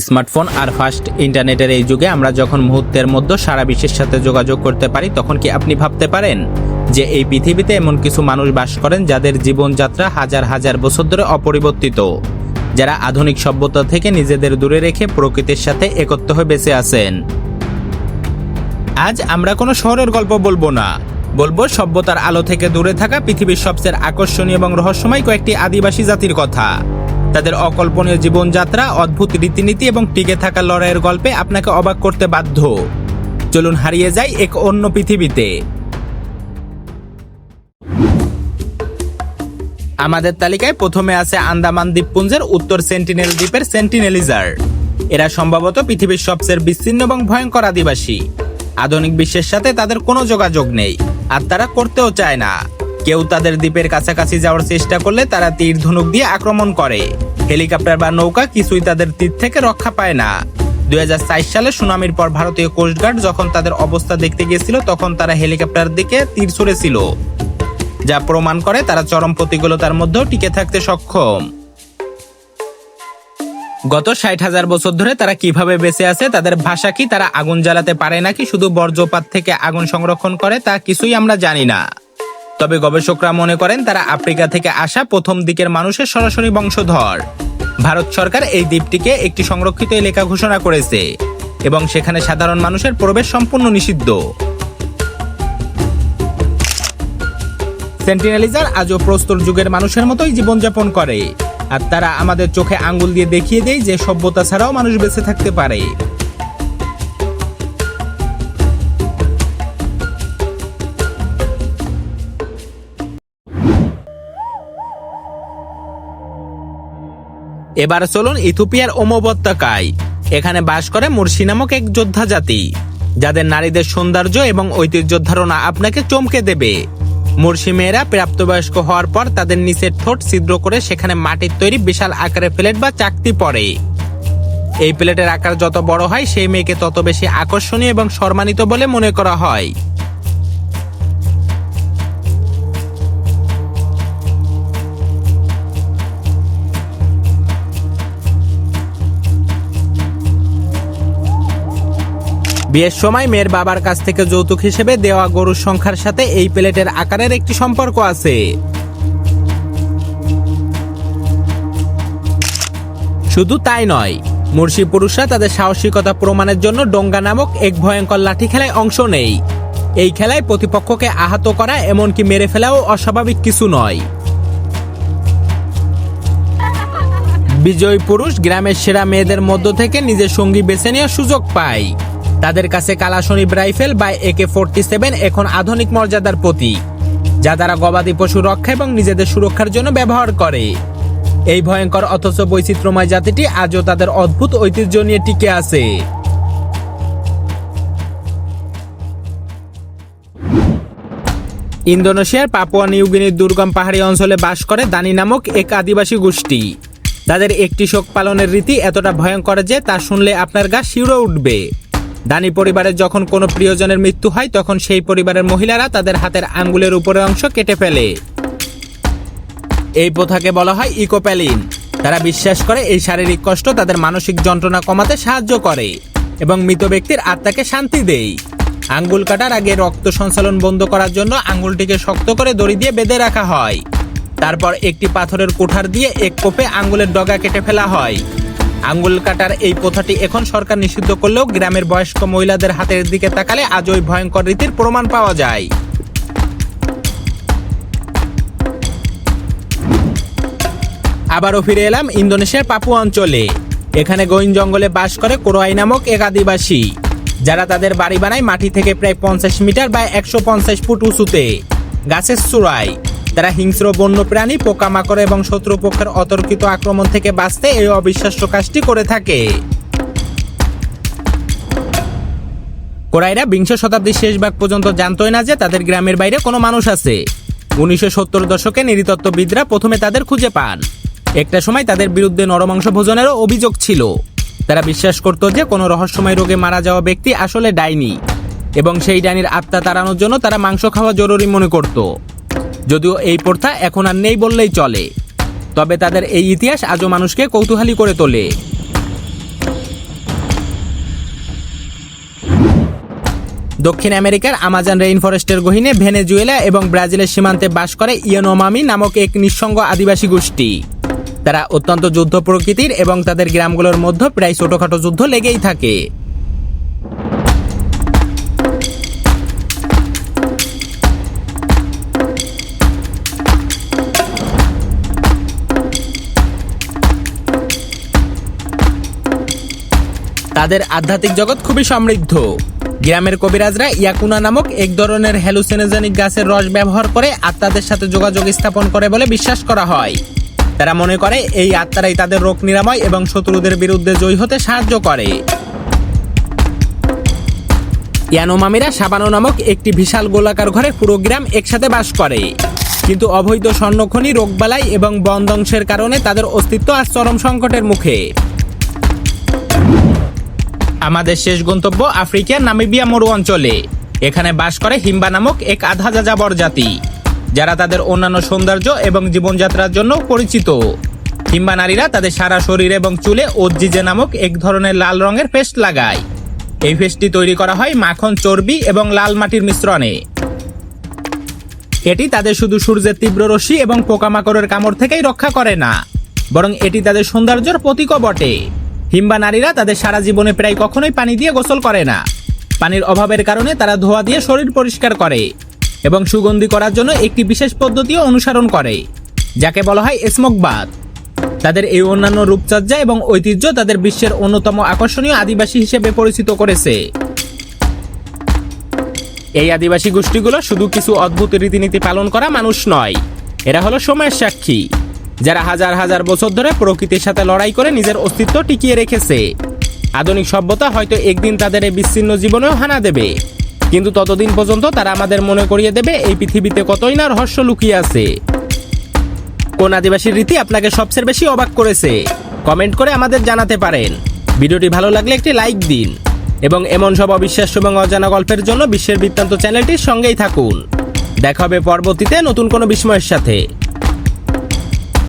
Smartphone আর fast ইন্টারনেটের এই যুগে আমরা যখন মুহূর্তের মধ্যে সারা বিশ্বের সাথে যোগাযোগ করতে পারি, তখন কি আপনি ভাবতে পারেন যে এই পৃথিবীতে এমন কিছু মানুষ বাস করেন যাদের জীবনযাত্রা হাজার হাজার বছর ধরে অপরিবর্তিত? যারা আধুনিক সভ্যতা থেকে নিজেদের দূরে রেখে প্রকৃতির সাথে একত্র হয়ে বেঁচে আছেন। আজ আমরা কোনো শহরের গল্প বলব না। বলব সভ্যতার আলো থেকে দূরে থাকা পৃথিবীর সবচেয়ে আকর্ষণীয় এবং রহস্যময় কয়েকটি আদিবাসী জাতির কথা। তাদের অকল্পনীয় জীবনযাত্রা, অদ্ভুত রীতিনীতি এবং টিকে থাকা লড়াইয়ের গল্পে আপনাকে অবাক করতে বাধ্য। চলুন হারিয়ে যাই এক অন্য পৃথিবীতে। আমাদের তালিকায় প্রথমে আছে আন্দামান দ্বীপপুঞ্জের উত্তর সেন্টিনেল দ্বীপের সেন্টিনেলিজার। এরা সম্ভবত পৃথিবীর সবচেয়ে বিচ্ছিন্ন এবং ভয়ঙ্কর আদিবাসী। আধুনিক বিশ্বের সাথে তাদের কোনো যোগাযোগ নেই, আর তারা করতেও চায় না। কেউ তাদের দ্বীপের কাছাকাছি যাওয়ার চেষ্টা করলে তারা তীর ধনুক দিয়ে আক্রমণ করে। হেলিকপ্টার বা নৌকা কিছুই তাদের তীর থেকে রক্ষা পায় না। দুই সালে সুনামির পর ভারতীয় কোস্টগার্ড যখন তাদের অবস্থা দেখতে গিয়েছিল, তখন তারা হেলিকপ্টার দিকে তীর ছুড়েছিল, যা প্রমাণ করে তারা চরম প্রতিকূলতার মধ্যেও টিকে থাকতে সক্ষম। গত ষাট হাজার বছর ধরে তারা কীভাবে বেঁচে আছে, তাদের ভাষা কি, তারা আগুন জ্বালাতে পারে নাকি, শুধু বর্জ্যপাত থেকে আগুন সংরক্ষণ করে, তা কিছুই আমরা জানি না। তবে গবেষকরা মনে করেন তারা আফ্রিকা থেকে আসা প্রথম দিকের মানুষের সরাসরি বংশধর। ভারত সরকার এই দ্বীপটিকে একটি সংরক্ষিত এলাকা ঘোষণা করেছে এবং সেখানে সাধারণ মানুষের প্রবেশ সম্পূর্ণ নিষিদ্ধ। সেন্টিনেলিজার আজও প্রস্তর যুগের মানুষের মতোই জীবনযাপন করে। আর তারা আমাদের চোখে আঙ্গুল দিয়ে দেখিয়ে দেয় যে সভ্যতা ছাড়াও মানুষ বেঁচে থাকতে পারে। এবার চলুন ইথিওপিয়ার ওমোপত্যকায় এখানে বাস করে মুর্শি নামক এক যোদ্ধা জাতি। যাদের নারীদের সৌন্দর্য এবং ঐতিহ্যের ধারণা আপনাকে চমকে দেবে। মুর্শি মেয়েরা প্রাপ্তবয়স্ক হওয়ার পর তাদের নিচের ঠোঁট ছিদ্র করে সেখানে মাটির তৈরি বিশাল আকারের প্লেট বা চাকতি পড়ে। এই প্লেটের আকার যত বড় হয়, সেই মেয়েকে তত বেশি আকর্ষণীয় এবং সম্মানিত বলে মনে করা হয়। বিয়ের সময় মেয়ের বাবার কাছ থেকে যৌতুক হিসেবে দেওয়া গরুর সংখ্যার সাথে এই প্লেটের আকারের একটি সম্পর্ক আছে। শুধু তাই নয়, মুর্শি পুরুষরা তাদের সাহসিকতা প্রমাণের জন্য ডোঙ্গা নামক এক ভয়ঙ্কর লাঠি খেলায় অংশ নেই। এই খেলায় প্রতিপক্ষকে আহত করা এমনকি মেরে ফেলাও অস্বাভাবিক কিছু নয়। বিজয়ী পুরুষ গ্রামের সেরা মেয়েদের মধ্য থেকে নিজের সঙ্গী বেছে নেওয়ার সুযোগ পায়। তাদের কাছে কালাশনিব রাইফেল বা একে ফোরটি সেভেন এখন আধুনিক মর্যাদার প্রতীক, যা তারা গবাদি পশু রক্ষা এবং নিজেদের সুরক্ষার জন্য ব্যবহার করে। এই ভয়ঙ্কর অথচ বৈচিত্র্যময় জাতিটি আজও তাদের অদ্ভুত ঐতিহ্য নিয়ে টিকে আছে। ইন্দোনেশিয়ার পাপুয়া নিউগিনির দুর্গম পাহাড়ি অঞ্চলে বাস করে দানি নামক এক আদিবাসী গোষ্ঠী। তাদের একটি শোক পালনের রীতি এতটা ভয়ঙ্কর যে তা শুনলে আপনার গা শিউরে উঠবে। দানি পরিবারের যখন কোনো প্রিয়জনের মৃত্যু হয়, তখন সেই পরিবারের মহিলারা তাদের হাতের আঙ্গুলের উপরের অংশ কেটে ফেলে। এই প্রথাকে বলা হয় ইকোপ্যালিন। তারা বিশ্বাস করে এই শারীরিক কষ্ট তাদের মানসিক যন্ত্রণা কমাতে সাহায্য করে এবং মৃত ব্যক্তির আত্মাকে শান্তি দেয়। আঙ্গুল কাটার আগে রক্ত সঞ্চালন বন্ধ করার জন্য আঙ্গুলটিকে শক্ত করে দড়ি দিয়ে বেঁধে রাখা হয়। তারপর একটি পাথরের কোঠার দিয়ে এক কোপে আঙ্গুলের ডগা কেটে ফেলা হয়। আঙ্গুল কাটার এই প্রথাটি এখন সরকার নিষিদ্ধ করলেও গ্রামের বয়স্ক মহিলাদের হাতের দিকে তাকালে আজ ওই ভয়ঙ্কর রীতির প্রমাণ পাওয়া যায়। আবারও ফিরে এলাম ইন্দোনেশিয়ার পাপু অঞ্চলে। এখানে গইন জঙ্গলে বাস করে কোরোয়াই নামক এক আদিবাসী। যারা তাদের বাড়ি বানায় মাটি থেকে প্রায় পঞ্চাশ মিটার বা একশো পঞ্চাশ ফুট উঁচুতে। গাছের চূড়ায়। তারা হিংস্র বন্য প্রাণী, পোকামাকড় এবং শত্রুপক্ষের অতর্কিত আক্রমণ থেকে বাঁচতে এই অবিশ্বাস্য কাজটি করে থাকে। কোরাইরা বিংশ শতাব্দীর শেষ ভাগ পর্যন্ত জানতোই না যে তাদের গ্রামের বাইরে কোনো মানুষ আছে। উনিশশো সত্তর দশকে নৃতত্ত্ববিদরা প্রথমে তাদের খুঁজে পান। একটা সময় তাদের বিরুদ্ধে নরমাংস ভোজনেরও অভিযোগ ছিল। তারা বিশ্বাস করত যে কোনো রহস্যময় রোগে মারা যাওয়া ব্যক্তি আসলে ডাইনি এবং সেই ডাইনির আত্মা তাড়ানোর জন্য তারা মাংস খাওয়া জরুরি মনে করত। যদিও এই প্রথা এখন আর নেই বললেই চলে। তবে তাদের এই ইতিহাস আজও মানুষকে কৌতূহলী করে তোলে। দক্ষিণ আমেরিকার আমাজন রেইন ফরেস্টের গহীনে ভেনেজুয়েলা এবং ব্রাজিলের সীমান্তে বাস করে ইয়নোমামি নামক এক নিঃসঙ্গ আদিবাসী গোষ্ঠী। তারা অত্যন্ত যুদ্ধ প্রকৃতির এবং তাদের গ্রামগুলোর মধ্যে প্রায় ছোটখাটো যুদ্ধ লেগেই থাকে। তাদের আধ্যাত্মিক জগৎ খুবই সমৃদ্ধ। গ্রামের কবিরাজরা ইয়াকুনা নামক এক ধরনের হ্যালুসিনোজেনিক গাছের রস ব্যবহার করে আত্মাদের সাথে যোগাযোগ স্থাপন করে বলে বিশ্বাস করা হয়। তারা মনে করে এই আত্মারাই তাদের রোগ নিরাময় এবং শত্রুদের বিরুদ্ধে জয়ী হতে সাহায্য করে। ইয়ানোমামিরা সাবানো নামক একটি বিশাল গোলাকার ঘরে পুরো গ্রাম একসাথে বাস করে। কিন্তু অবৈধ স্বর্ণখনি, রোগবালাই এবং বন ধ্বংসের কারণে তাদের অস্তিত্ব আজ চরম সংকটের মুখে। আমাদের শেষ গন্তব্য আফ্রিকার নামিবিয়া মরু অঞ্চলে। এখানে বাস করে হিম্বা নামক এক আধা যাযাবর জাতি, যারা তাদের অন্যান্য সৌন্দর্য এবং জীবনযাত্রার জন্য পরিচিত। হিম্বা নারীরা তাদের সারা শরীর এবং চুলে ওজ্জিজে নামক এক ধরনের লাল রঙের পেস্ট লাগায়। এই পেস্টটি তৈরি করা হয় মাখন, চর্বি এবং লাল মাটির মিশ্রণে। এটি তাদের শুধু সূর্যের তীব্র রশ্মি এবং পোকামাকড়ের কামড় থেকেই রক্ষা করে না, বরং এটি তাদের সৌন্দর্যের প্রতীকও বটে। হিম্বা নারীরা তাদের সারা জীবনে প্রায় কখনোই পানি দিয়ে গোসল করে না। পানির অভাবের কারণে তারা ধোয়া দিয়ে শরীর পরিষ্কার করে এবং সুগন্ধি করার জন্য একটি বিশেষ পদ্ধতিও অনুসরণ করে, যাকে বলা হয় স্মোক বাথ। তাদের এই অন্যান্য রূপচর্যা এবং ঐতিহ্য তাদের বিশ্বের অন্যতম আকর্ষণীয় আদিবাসী হিসেবে পরিচিত করেছে। এই আদিবাসী গোষ্ঠীগুলো শুধু কিছু অদ্ভুত রীতিনীতি পালন করা মানুষ নয়, এরা হলো সময়ের সাক্ষী। যারা হাজার হাজার বছর ধরে প্রকৃতির সাথে লড়াই করে নিজের অস্তিত্ব টিকিয়ে রেখেছে। আধুনিক সভ্যতা হয়তো একদিন তাদের এই বিচ্ছিন্ন জীবনেও হানা দেবে। কিন্তু ততদিন পর্যন্ত তারা আমাদের মনে করিয়ে দেবে এই পৃথিবীতে কতই না রহস্য লুকিয়ে আছে। কোন আদিবাসীর রীতি আপনাকে সবচেয়ে বেশি অবাক করেছে? কমেন্ট করে আমাদের জানাতে পারেন। ভিডিওটি ভালো লাগলে একটি লাইক দিন। এবং এমন সব অবিশ্বাস্য এবং অজানা গল্পের জন্য বিশ্বের বৃত্তান্ত চ্যানেলটির সঙ্গেই থাকুন। দেখা হবে পরবর্তীতে নতুন কোনো বিস্ময়ের সাথে।